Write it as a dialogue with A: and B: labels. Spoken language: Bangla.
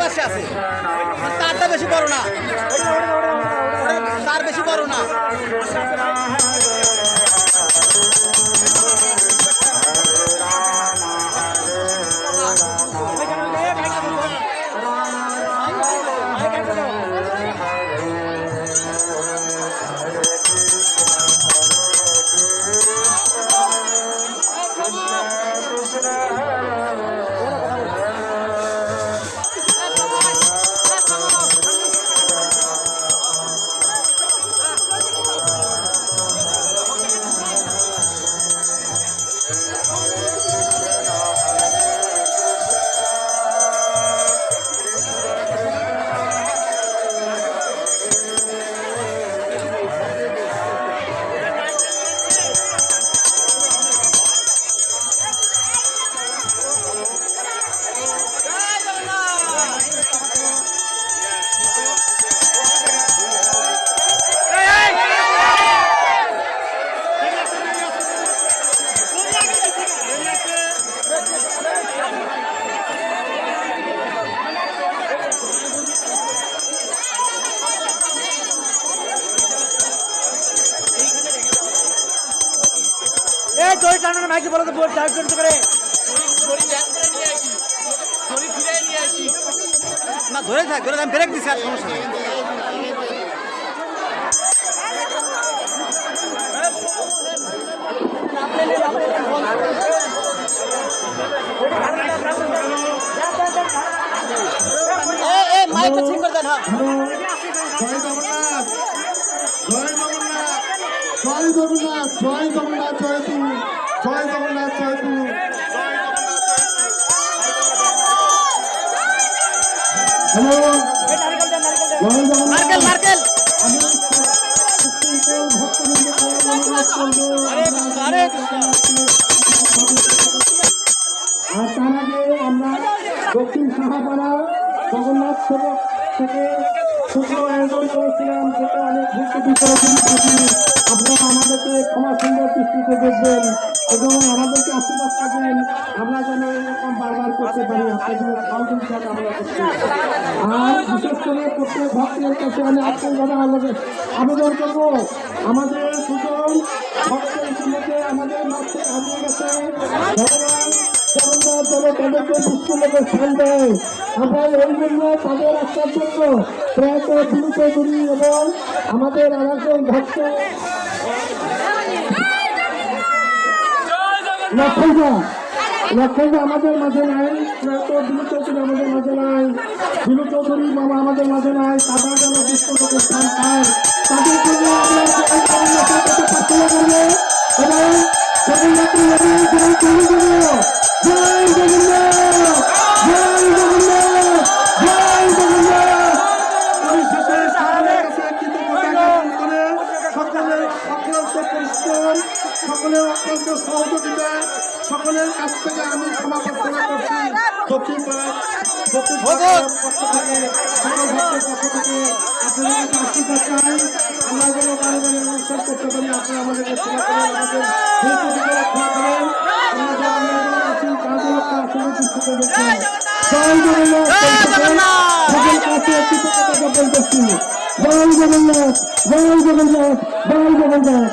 A: পাশে আছে। তারটা বেশি বড় না। তার বেশি বড় না।
B: দড়ি টানানো মাইকে বলো তো বোর্ড চার করে।
A: না ধরে থাক ধরে থাক ব্রেক দিছে আর সমস্যা নেই। মাইক ঠিক করে দেন হ্যাঁ।
C: জয় জগন্নাথ জয় জগন্নাথ জয় জগন্নাথ জয় তু জয় জগন্নাথ জয় তু হ্যালো জয় জগন্নাথ
A: মার্কেল মার্কেল
C: আমি ভক্তবৃন্দ
A: আরে
C: আপনারা আমাদেরকে ক্ষমা সুন্দর দৃষ্টিতে দেখবেন এবং আমাদেরকে আশীর্বাদ থাকবেন আমরা যেন এরকম বারবার করতে পারি আর বিশেষ করে প্রত্যেক ভক্তের কাছে আমি আমাদের আবেদন করব আমাদের দুজন ভক্তের মধ্যে আমাদের স্থান দেয় আমরা জন্য আমাদের ভক্ত। লক্ষ্মীদা লক্ষ্মীদা আমাদের মাঝে নাই। প্রয়াত বিনু চৌধুরী আমাদের মাঝে নাই। বিনু চৌধুরী আমাদের মাঝে নাই। তাদের যেন বিশ্বলোকে স্থান পায়। তাদের জন্য আমরা সকলের অক্লান্ত সহযোগিতা সকলের কাছ থেকে আমি ক্ষমা প্রার্থনা করছি। দক্ষিণ পাড়ার দক্ষিণ পাড়ার পক্ষ থেকে সকল পক্ষ থেকে আপনাদের আশীর্বাদ চাই। আমরা যেন বারে বারে অনুষ্ঠান করতে পারি আপনারা আমাদেরকে সেবা করেন আমাদের ভুল রক্ষা করেন। আমরা যেন আমরা আছি তাদের একটা আসলে দৃষ্টিতে দেখবেন জয় জগন্নাথ! সকল কাছে জয় জগন্নাথ! জয় জগন্নাথ! জয় জগন্নাথ!